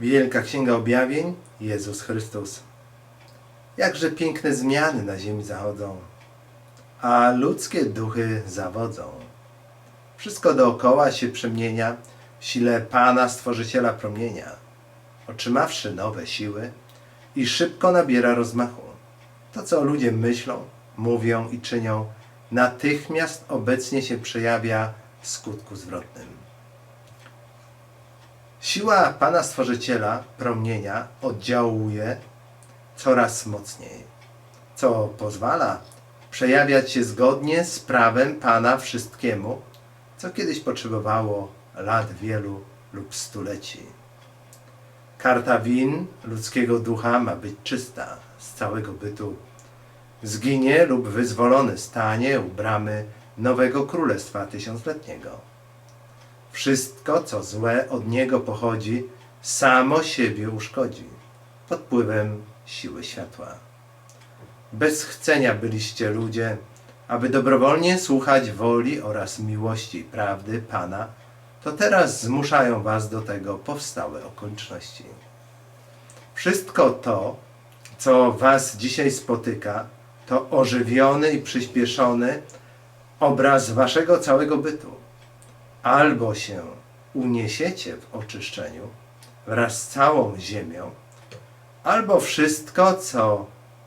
Wielka Księga Objawień, Jezus Chrystus. Jakże piękne zmiany na ziemi zachodzą, a ludzkie duchy zawodzą. Wszystko dookoła się przemienia w sile Pana Stworzyciela promienia, otrzymawszy nowe siły i szybko nabiera rozmachu. To, co ludzie myślą, mówią i czynią, natychmiast obecnie się przejawia w skutku zwrotnym. Siła Pana Stworzyciela, promienia, oddziałuje coraz mocniej, co pozwala przejawiać się zgodnie z prawem Pana wszystkiemu, co kiedyś potrzebowało lat wielu lub stuleci. Karta win ludzkiego ducha ma być czysta z całego bytu. Zginie lub wyzwolony stanie u bramy nowego królestwa tysiącletniego. Wszystko, co złe od niego pochodzi, samo siebie uszkodzi pod wpływem siły światła. Bez chcenia byliście ludzie, aby dobrowolnie słuchać woli oraz miłości i prawdy Pana, to teraz zmuszają was do tego powstałe okoliczności. Wszystko to, co was dzisiaj spotyka, to ożywiony i przyspieszony obraz waszego całego bytu albo się uniesiecie w oczyszczeniu wraz z całą ziemią, albo wszystko, co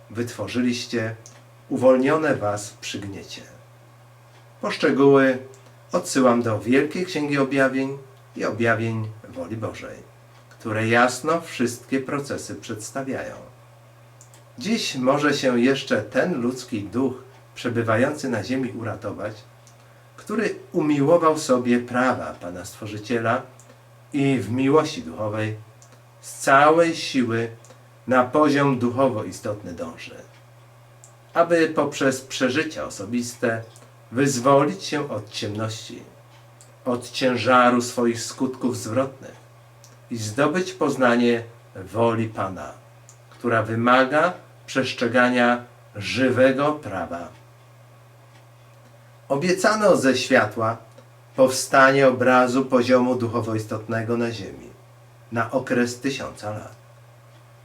wytworzyliście, uwolnione was przygniecie. Poszczegóły odsyłam do Wielkiej Księgi Objawień i Objawień Woli Bożej, które jasno wszystkie procesy przedstawiają. Dziś może się jeszcze ten ludzki duch przebywający na ziemi uratować, który umiłował sobie prawa Pana Stworzyciela i w miłości duchowej z całej siły na poziom duchowo istotny dąży, aby poprzez przeżycia osobiste wyzwolić się od ciemności, od ciężaru swoich skutków zwrotnych i zdobyć poznanie woli Pana, która wymaga przestrzegania żywego prawa. Obiecano ze światła powstanie obrazu poziomu duchowo istotnego na Ziemi na okres tysiąca lat.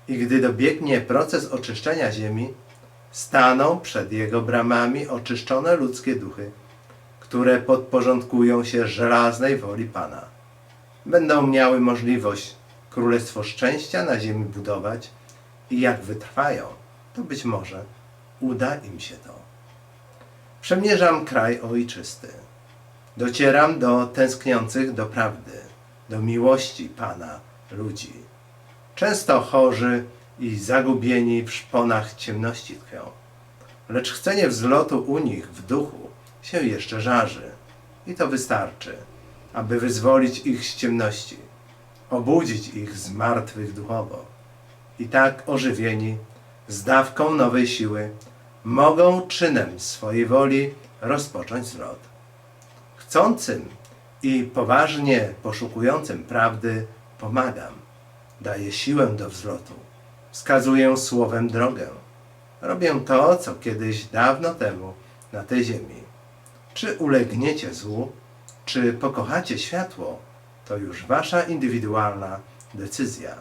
I gdy dobiegnie proces oczyszczenia Ziemi, staną przed jego bramami oczyszczone ludzkie duchy, które podporządkują się żelaznej woli Pana. Będą miały możliwość Królestwo Szczęścia na ziemi budować i jak wytrwają, to być może uda im się to. Przemierzam kraj ojczysty. Docieram do tęskniących do prawdy, do miłości Pana ludzi. Często chorzy i zagubieni w szponach ciemności tkwią. Lecz chcenie wzlotu u nich w duchu się jeszcze żarzy. I to wystarczy, aby wyzwolić ich z ciemności, obudzić ich z martwych duchowo. I tak ożywieni, z dawką nowej siły, mogą czynem swojej woli rozpocząć zwrot. Chcącym i poważnie poszukującym prawdy pomagam, daję siłę do wzlotu, wskazuję słowem drogę. Robię to, co kiedyś dawno temu na tej ziemi. Czy ulegniecie złu, czy pokochacie światło, to już wasza indywidualna decyzja.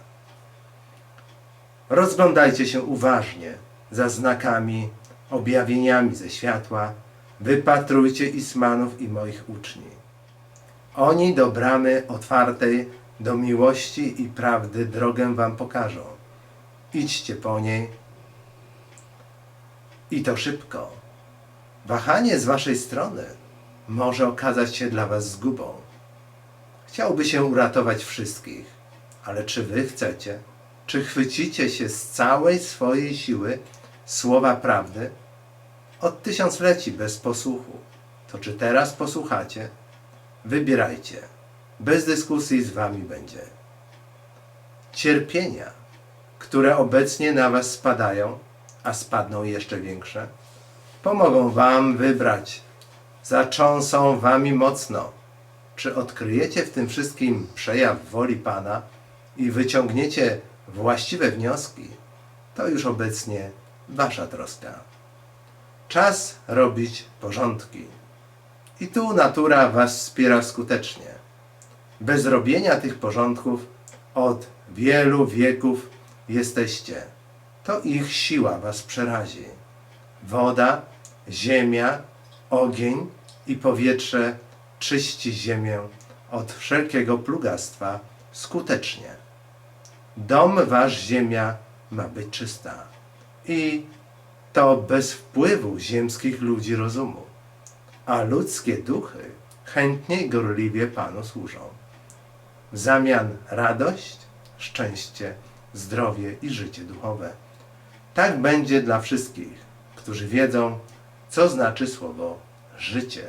Rozglądajcie się uważnie za znakami, objawieniami ze światła. Wypatrujcie Ismanów i moich uczni. Oni do bramy otwartej, do miłości i prawdy drogę wam pokażą. Idźcie po niej i to szybko. Wahanie z waszej strony może okazać się dla was zgubą. Chciałby się uratować wszystkich, ale czy wy chcecie? Czy chwycicie się z całej swojej siły słowa prawdy? Od tysiącleci bez posłuchu. To czy teraz posłuchacie? Wybierajcie. Bez dyskusji z wami będzie. Cierpienia, które obecnie na was spadają, a spadną jeszcze większe, pomogą wam wybrać, zacząsą wami mocno. Czy odkryjecie w tym wszystkim przejaw woli Pana i wyciągniecie właściwe wnioski, to już obecnie wasza troska. Czas robić porządki. I tu natura was wspiera skutecznie. Bez robienia tych porządków od wielu wieków jesteście. To ich siła was przerazi. Woda, ziemia, ogień i powietrze czyści ziemię od wszelkiego plugastwa skutecznie. Dom wasz ziemia ma być czysta. I to bez wpływu ziemskich ludzi rozumu, a ludzkie duchy chętnie i gorliwie Panu służą. W zamian radość, szczęście, zdrowie i życie duchowe. Tak będzie dla wszystkich, którzy wiedzą, co znaczy słowo życie.